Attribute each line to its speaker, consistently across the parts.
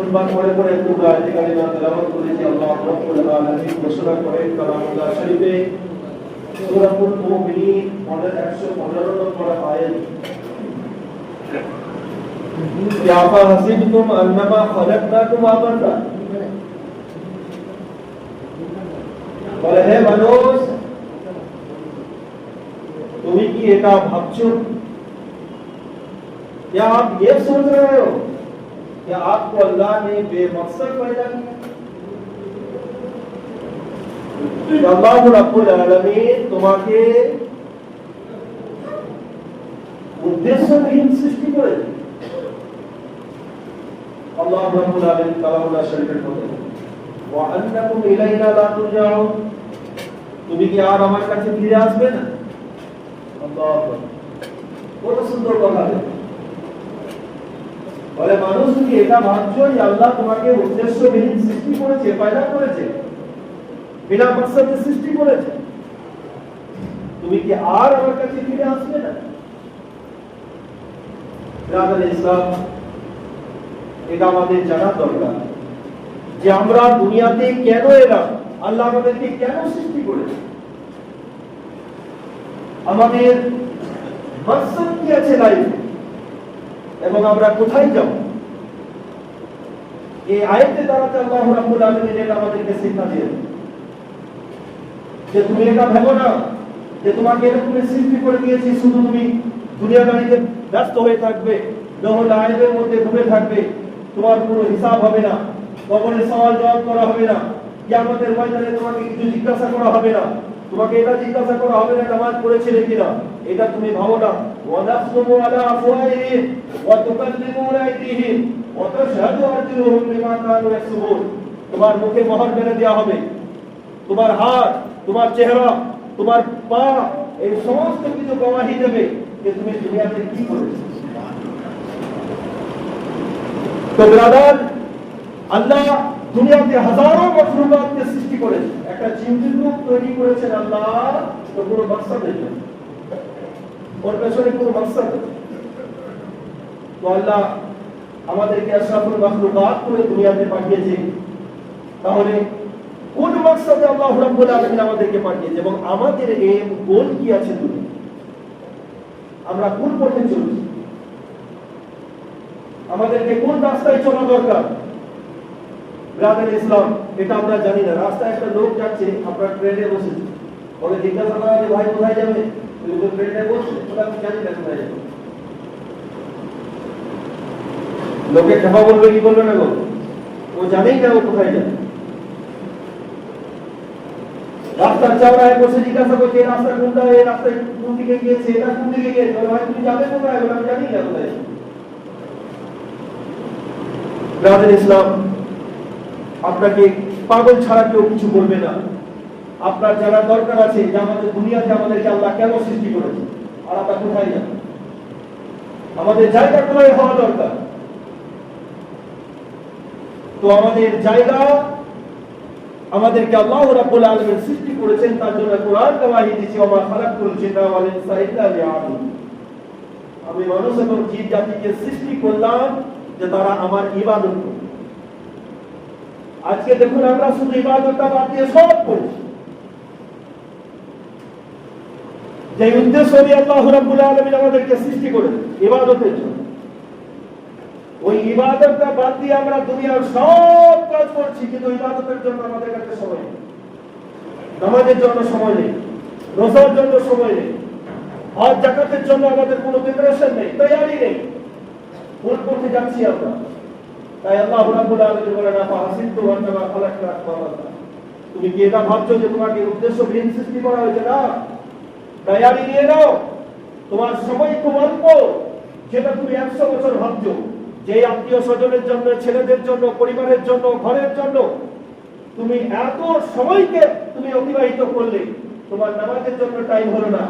Speaker 1: খুতবা পড়ে পড়ে পুরো আয়াতে কারিমা তেলাওয়াত করেছি আল্লাহ রাব্বুল আলামিন ঘোষণা করেন কালামুল্লাহ শরীফে সূরাতুল মুমিনিন মডেল 115 নম্বর আয়াত يا فحسبتم أنما خلقناكم عبثا বলে হে মানুষ তুমি কি এটা ভাবছো क्या आप ये सोच रहे हो कि आपको अल्लाह ने बेमकसद पैदा किया कि আল্লাহ রাব্বুল আলামিন তোমাকে উদ্দেশ্যহীন সৃষ্টি করেছে আল্লাহ রাব্বুল আলামিন কালামুল্লাহ শরীফের মধ্যে ওয়া আন্নাকুম ইলাইনা লা তুরজাউন তুমি কি আর আমার কাছে ফিরে আসবে না আল্লাহু আকবার কত সুন্দর কথা বলে, মানুষ তুমি এটা ভাবছ যে আল্লাহ তোমাকে উদ্দেশ্যবিহীন সৃষ্টি করেছে, পয়দা করেছে, বিনা মকসদে সৃষ্টি করেছে। তুমি কি আর আমার কাছে ফিরে আসবে না? ইসলাম, এটা আমাদের জানা দরকার যে আমরা দুনিয়াতে কেন এলাম? আল্লাহ আমাদেরকে কেন সৃষ্টি করেছে? আমাদের মাকসাদ কি আছে লাইফে এবং আমরা কোথায় যাব? এই আয়াতে দ্বারাতে আল্লাহ রাব্বুল আলামিন এটা আমাদেরকে শিক্ষা দিয়েছেন যে তুমি এটা ভেবো না, যে তোমাকে এরকম সৃষ্টি করে দিয়েছি, শুধু তুমি দুনিয়াদারিতে ব্যস্ত হয়ে থাকবে নহল আইনের মধ্যে ডুবে থাকবে, তোমার কোনো হিসাব হবে না, কবরে সওয়াল জবাব করা হবে না, কিয়ামতের ময়দানে তোমাকে কিছু জিজ্ঞাসা করা হবে না। তোমাকে এটা জিজ্ঞাসা করা হবে না নামাজ পড়েছিলে কিনা। এটা তুমি ভাবো না। আলা ওয়া ওয়া তাশহাদু আরজুলুহুম কানু তোমার মুখে মোহর মেরে দেওয়া হবে। তোমার হাত, তোমার চেহারা, তোমার পা, এই সমস্ত কিছু দেবে যে তুমি দুনিয়াতে কি করেছ। তো ব্রাদার, আল্লাহ দুনিয়াতে হাজারো মখলুকাতকে সৃষ্টি করেছেন একটা চিন্তিত রূপ তৈরি করেছেন আল্লাহ তো কোনো মাকসাদের জন্য ওর পেছনে কোনো মাকসাদ। তো আল্লাহ আমাদেরকে আশরাফুল মখলুকাত করে দুনিয়াতে পাঠিয়েছে। তাহলে কোন মাকসাদে আল্লাহ রাব্বুল আলামিন আমাদেরকে পাঠিয়েছে এবং আমাদের এম গোল কি আছে তুমি আমরা কোন পথে চলছি? আমাদেরকে কোন রাস্তায় চলা দরকার? ব্রাদার ইসলাম, এটা আমরা জানি না। রাস্তায় একটা লোক যাচ্ছে আপনার ট্রেনে বসেছে। বলে, জিজ্ঞাসা করা যে ভাই কোথায় যাবে? তুই তো ট্রেনে বসে ওটা আমি জানি না কোথায় যাবে। লোকে ক্ষমা বলবে, কি বলবে না গো? ও জানেই না ও কোথায় যাবে। রাস্তার চওড়ায় বসে জিজ্ঞাসা করছে, এই রাস্তা কোনটা? এই রাস্তায় কোন দিকে গিয়েছে? এটা কোন দিকে গিয়েছে? বলে, ভাই, তুমি যাবে কোথায়? বলে আমি জানি না কোথায় যাবে। ব্রাদার ইসলাম আপনাকে পাগল ছাড়া কেউ কিছু বলবে না। আপনার জানা দরকার আছে, যে আমাদের দুনিয়াতে আমাদেরকে আল্লাহ কেন সৃষ্টি করেছে? আর আমরা কোথায় যাব আমাদের জায়গা কোথায় হওয়া দরকার? তো আমাদের জায়গা আমাদেরকে আল্লাহ রাব্বুল আলামিন সৃষ্টি করেছেন, তার জন্য কোরআন গবাহি দিয়েছে ওমা খালাকুল জিন্না ওয়াল ইনসা ইল্লা লিয়াবুদুন। আমি মানুষ এবং জীব জাতিকে সৃষ্টি করলাম যে তারা আমার ইবাদত করবে। আজকে দেখুন আমরা শুধু ইবাদতটা বাদ দিয়ে সব করছি যে উদ্দেশ্য নিয়ে আল্লাহ রাব্বুল আলামিন আমাদেরকে সৃষ্টি করেছে ইবাদতের জন্য। ওই ইবাদতটা বাদ দিয়ে আমরা দুনিয়ার সব কাজ করছি, কিন্তু ইবাদতের জন্য আমাদের কাছে সময় নেই। নামাজের জন্য সময় নেই, রোজার জন্য সময় নেই, হজ, জাকাতের জন্য আমাদের কোনো প্রিপারেশন নেই তৈরি নেই। ভুল করতে যাচ্ছি আমরা। তাই আল্লাহ রাব্বুল আলামিন বলেন আপা হাসিবতু আন্নামা খালাকনাকুম আবাসা তুমি কি এটা ভাবছ যে তোমাকে উদ্দেশ্যহীন সৃষ্টি করা হয়েছে? না। তৈরি নিয়ে নাও। তোমার সময় খুব অল্প, যেটা তুমি একশো বছর ভাবছ। যে আত্মীয় স্বজনের জন্য, ছেলেদের জন্য, পরিবারের জন্য, ঘরের জন্য তুমি এত সময়কে তুমি অতিবাহিত করলে, তোমার নামাজের জন্য টাইম হলো না,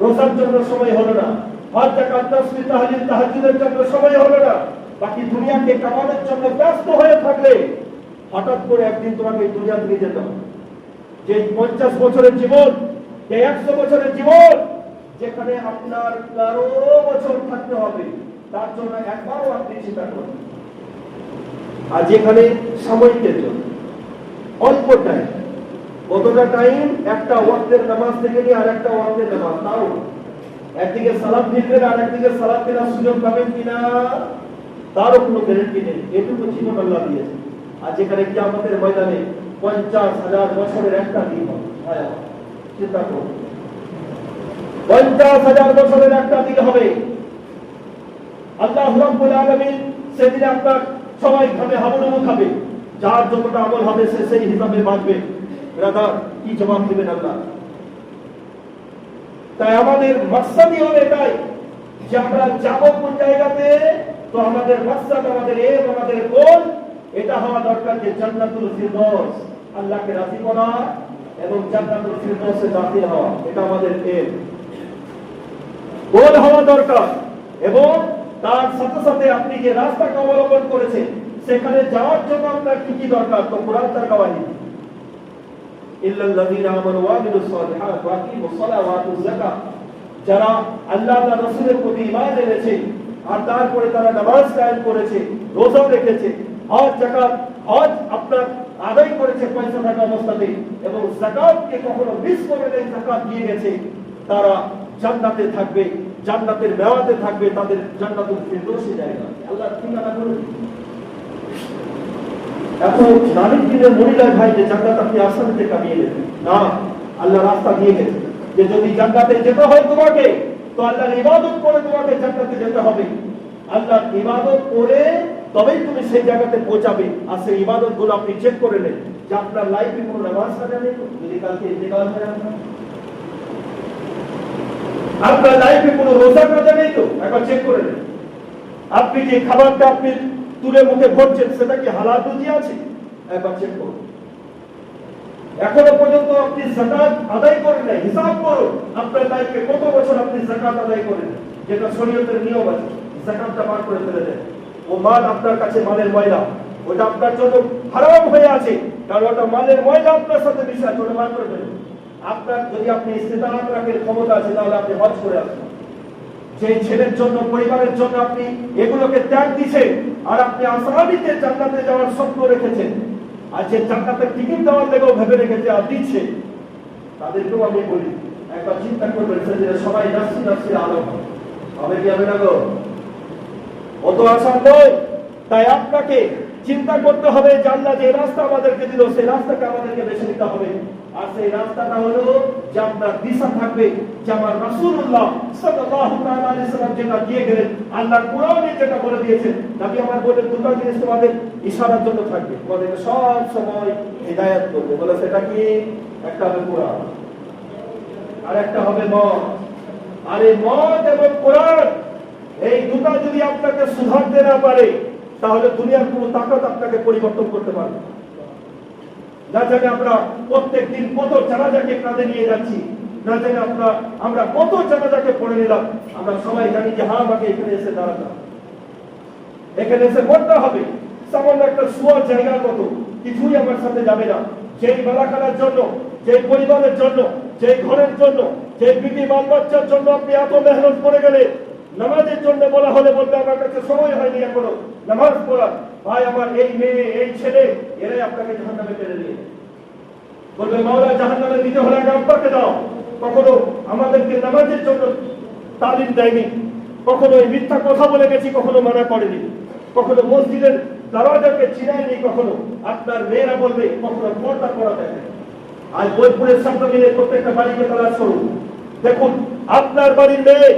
Speaker 1: রোজার জন্য সময় হলো না, হজ, জাকাত, তাসবিহ, তাহলিল, তাহাজ্জুদের জন্য সময় হলো না। বাকি দুনিয়াকে কামানোর জন্য ব্যস্ত হয়ে থাকলে হঠাৎ করে একদিন তোমাকে দুনিয়া থেকে যেতে হবে। যে পঞ্চাশ বছরের জীবন, যে একশো বছরের জীবন, যেখানে আপনার তেরো বছর থাকতে হবে, তার জন্য একবারও আপনি চিন্তা করুন। আর যেখানে সাময়িকের জন্য, অল্প টাইম কতটা টাইম একটা ওয়াক্তের নামাজ থেকে নিয়ে আর একটা ওয়াক্তের নামাজ, তাও। একদিকে সালাম ফিরবেন আর একদিকে সালাম ফেরার সুযোগ পাবেন কিনা? তারও কোনো গ্যারেন্টি নেই। এটুকু জীবন আল্লাহ দিয়েছে আর যেখানে কি আমাদের ময়দানে পঞ্চাশ হাজার বছরের একটা দিন চিন্তা করুন। পঞ্চাশ হাজার বছরের একটা দিন হবে। আল্লাহ রাব্বুল সেদিন আপনার সবাই খাবে, হাবুডুবু খাবে। যার যতটা আমল হবে সে সেই হিসাবে বাঁচবে। ব্রাদার, কি জবাব দিবেন আল্লাহ? তাই আমাদের মাকসাদই হবে এটাই যে আমরা যাব কোন জায়গাতে তো আমাদের আমাদের আমাদের এটা হওয়া দরকার যে জান্নাতুল ফিরদৌস, আল্লাহকে রাজি করা এবং জান্নাতুল ফিরদৌসে হওয়া, এটা আমাদের হওয়া দরকার এবং তার সাথে সাথে আপনি যে রাস্তাকে অবলম্বন করেছেন, সেখানে যাওয়ার জন্য আপনার কি কি দরকার? তো কোরআন তার যারা আল্লাহ তাআলা প্রতি ঈমান এনেছে আর তারপরে তারা নামাজ কায়েম করেছে, রোজা রেখেছে, হজ, যাকাত, হজ আপনার আদায় করেছে পয়সা থাকা অবস্থাতে এবং যাকাতকে কখনো মিস করে নেই, যাকাত দিয়ে গেছে। তারা জান্নাতে থাকবে, জান্নাতের মেওয়াতে থাকবে, তাদের জান্নাতুল ফিরদৌসে জায়গা। আল্লাহ ঠিকানা করে দিন। এখন নারীর দিনের মহিলার ভাই যে জান্নাত আপনি আসামিতে কামিয়ে নেবেন। না, আল্লাহ রাস্তা দিয়ে গেছে। যে যদি জান্নাতে যেতে হয় তোমাকে তো আল্লাহর ইবাদত করে তোমাকে জান্নাতে যেতে হবে। আল্লাহর ইবাদত করে তবেই তুমি সেই জায়গাতে পৌঁছাবে। আর সেই ইবাদতগুলো আপনি চেক করে নেন যে আপনার লাইফে কোনো নামাজ কাজা নেই যদি কালকে ইন্তেকাল হয়ে আপনার। লাইফে কোনো রোজা কাজা নেই তো? একবার চেক করে নেন। আপনি যে খাবারটা আপনি তুলে মুখে ভরছেন, সেটা কি হালাল রুজি আছে? একবার চেক করুন। এখনও পর্যন্ত আপনি জাকাত আদায় করেন নাই। হিসাব করুন, আপনার লাইফে কত বছর আপনি জাকাত আদায় করেন। যেটা শরীয়তের নিয়ম আছে জাকাতটা বার করে ফেলে দেন। ও মাল আপনার কাছে মালের ময়লা, ওটা আপনার জন্য হারাম হয়ে আছে, কারণ ওটা মালের ময়লা আপনার সাথে মিশে আছে, ওটা বার করে ফেলুন আপনার যদি আপনি ইস্তেদারাত রাখের ক্ষমতা আছে, তাহলে আপনি হজ করে আসুন। যে ছেলের জন্য, পরিবারের জন্য আপনি এগুলোকে ত্যাগ দিছেন আর আপনি আসামিতে জান্নাতে যাওয়ার স্বপ্ন রেখেছেন আর যে জান্নাতের টিকিট দেওয়ার লেগেও ভেবে রেখেছে আর দিচ্ছে, তাদেরকেও আমি বলি, একবার চিন্তা করবেন যে সবাই নাসি নাসি আলো হবে কি হবে না গো? অত আশা নয় তাই আপনাকে চিন্তা করতে হবে, জানলা যে রাস্তা আমাদেরকে দিল, সেই রাস্তাকে আমাদেরকে বেছে নিতে হবে। আর সেই রাস্তাটা হলো দিশা থাকবে, যে আমার রাসূলুল্লাহ সাল্লাল্লাহু তাআলা আলাইহি সাল্লাম যেটা দিয়ে গেলেন কোরআনে যেটা বলে দিয়েছেন নবী আমার দুটো জিনিস তোমাদের ইশারার জন্য থাকবে। সব সময় করবে। বলে সেটা কি? একটা হবে কোরআন আর একটা হবে মত আর এই মত এবং কোরআন, এই দুটা যদি আপনাকে সুধারতে না পারে, তাহলে দুনিয়ার কোনো তাকাত আপনাকে পরিবর্তন করতে পারবে না। জানি আমরা প্রত্যেক দিন কত জানাজাকে কাঁধে নিয়ে যাচ্ছি, না জানি আমরা আমরা কত জানাজাকে পড়ে নিলাম, আমরা সবাই জানি যে হ্যাঁ আমাকে এখানে এসে দাঁড়াতে এখানে এসে মরতে হবে সামান্য একটা শোয়ার জায়গার মতো কিছুই আমার সাথে যাবে না যেই বেলাখানার জন্য, যেই পরিবারের জন্য, যেই ঘরের জন্য, যেই বিটি বাল বাচ্চার জন্য আপনি এত মেহনত করে গেলে নামাজের জন্য বলা হলে বলবে, আমার কাছে সময় হয়নি এখনও। নামাজ পড়ার ভাই, আমার এই মেয়ে, এই ছেলে, এরাই আপনাকে জাহান্নামে ফেলে দিয়ে বলবে, মাওলা, জাহান্নামে দিতে হলে আগে আব্বাকে দাও। কখনো আমাদেরকে নামাজের জন্য তালিম দেয়নি। কখনো এই মিথ্যা কথা বলে গেছি, কখনো মানা করেনি। কখনো মসজিদের দরজাকে চিনায়নি, কখনো। আপনার মেয়েরা বলবে, কখনো পর্দা করা দেয় আজ বোলপুরের সামনে মিলে প্রত্যেকটা বাড়িকে তালাশ করুন। দেখুন, আপনার বাড়ির মেয়ে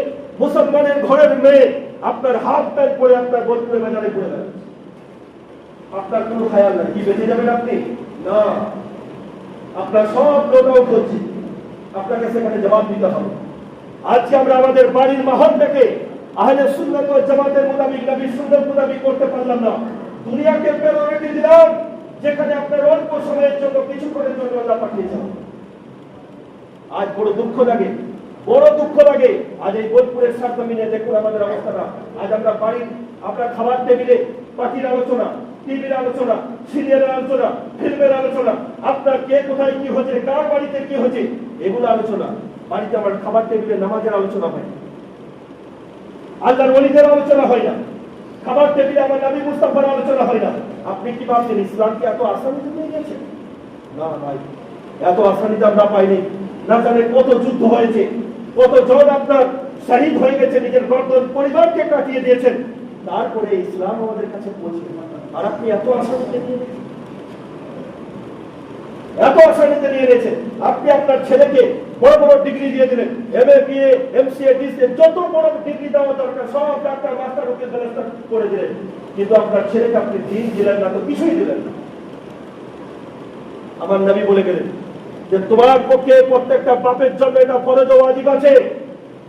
Speaker 1: মুসলমানের ঘরের মেয়ে আপনার হাত প্যান্ট পরে আপনার বোলপুরের বাজারে পড়ে যাচ্ছে আপনার কোনো খেয়াল নাই। কি বেঁচে যাবেন আপনি? না। আপনার সব লোক করছি আপনাকে সেখানে জবাব দিতে হবে। আজকে আমরা আমাদের বাড়ির মাহলটাকে আহলে ওয়াল জামাতের মোতাবিক, নবীর সুন্নাত মোতাবিক করতে পারলাম না। দুনিয়াকে প্রায়োরিটি দিলাম, যেখানে আপনার অল্প সময়ের জন্য কিছুক্ষণের জন্য আল্লাহ পাঠিয়েছেন। আজ বড় দুঃখ লাগে। বড় দুঃখ লাগে। আজ এই বোলপুরের সারজমিনে দেখুন আমাদের অবস্থাটা। আজ আমরা বাড়ির আমরা খাবার টেবিলে পাখির আলোচনা, টিভির আলোচনা, সিরিয়ালের আলোচনা, ফিল্মের আলোচনা। আপনার কে কোথায় কি হচ্ছে, কার বাড়িতে কি হচ্ছে, এগুলো আলোচনা। বাড়িতে আমার খাবার টেবিলে নামাজের আলোচনা হয়। আল্লাহর ওলিদের আলোচনা হয় না। খাবার টেবিলে আমার নবী মুস্তাফার আলোচনা হয় না। আপনি কি ভাবছেন ইসলামকে এত আসানিতে নিয়ে গেছে? না, ভাই, এত আসানিতে আমরা পাইনি। না জানে কত যুদ্ধ হয়েছে। কত জন আপনার শহীদ হয়ে গেছে, নিজের গর্দন পরিবারকে কাটিয়ে দিয়েছেন? তারপরে ইসলাম আমাদের কাছে পৌঁছে আর আপনি এত নিয়ে গেছেন? এত আসানিতে নিয়ে নিয়েছেন আপনি আপনার ছেলেকে বড় বড় ডিগ্রি দিয়ে দিলেন M A BA, MCA, DCA, যত বড় ডিগ্রি দেওয়া দরকার, সব ডাক্তার, মাস্টার ওকে ব্যবস্থা করে দিলেন। কিন্তু আপনার ছেলেকে আপনি দিন দিলেন না, তো কিছুই দিলেন না। আমার নবী বলে গেলেন যে তোমার পক্ষে প্রত্যেকটা বাপের জন্য এটা ফরজ ওয়াজিব আছে,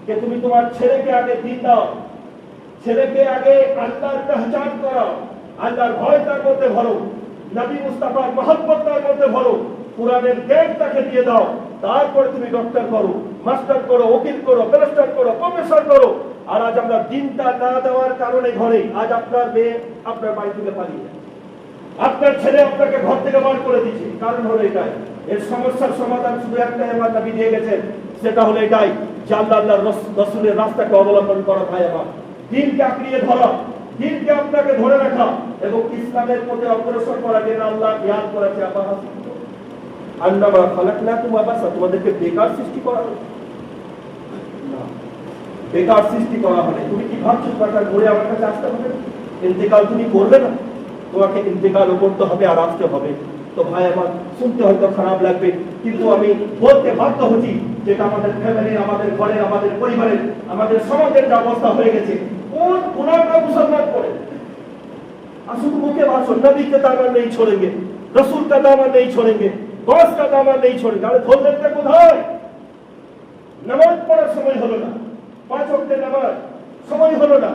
Speaker 1: যে তুমি তোমার ছেলেকে আগে দিন দাও, ছেলেকে আগে আল্লাহর পেহচান করাও, আল্লাহর ভয় তার মধ্যে ভরো, নবী মুস্তাফার মহব্বত তার মধ্যে ভরো, কোরআনের জ্ঞান তাকে দিয়ে দাও, তারপরে তুমি ডক্টর করো মাস্টার করো, উকিল করো ব্যারিস্টার করো প্রফেসর করো, আর আজ আমরা দিনটা না দেওয়ার কারণে ঘরে, আজ আপনার মেয়ে আপনার বাড়ি থেকে পালিয়ে আপনার ছেলে আপনাকে ঘর থেকে বার করে দিচ্ছে কারণ হলো এটাই। এর সমস্যার সমাধান শুধু একটাই আমার দাবি দিয়ে গেছেন সেটা হলো এটাই যে আল্লাহ আল্লাহ রসুলের রাস্তাকে অবলম্বন করা ভাই আমার। দিনকে আঁকড়িয়ে ধরা, দিনকে আপনাকে ধরে রাখা এবং ইসলামের পথে অগ্রসর করা যেন আল্লাহ জ্ঞান করেছে আবার আন্নামা খালাকনা তুমি আবাসা, তোমাদেরকে বেকার সৃষ্টি করা। বেকার সৃষ্টি করা হবে তুমি কি ভাবছ টাকা ঘুরে আমার কাছে আসতে হবে? ইন্তেকাল তুমি করবে না। তোমাকে ইন্তেকালও করতে হবে আর আসতে হবে। তো ভাই, আমার শুনতে হয়তো খারাপ লাগবে, কিন্তু আমি বলতে বাধ্য হচ্ছি যেটা আমাদের ফ্যামিলির আমাদের ঘরের, আমাদের পরিবারের, আমাদের সমাজের যে অবস্থা হয়ে গেছে, কোন গুণাটা মুসলমান করে? আর শুধু মুখে ভাষণ নবী কে দামা নেই রসুল দামা নেই দামা নেই আরে ধরলেন কোথায়? নামাজ পড়ার সময় হলো না, পাঁচ অক্টের নামাজ, সময় হলো না।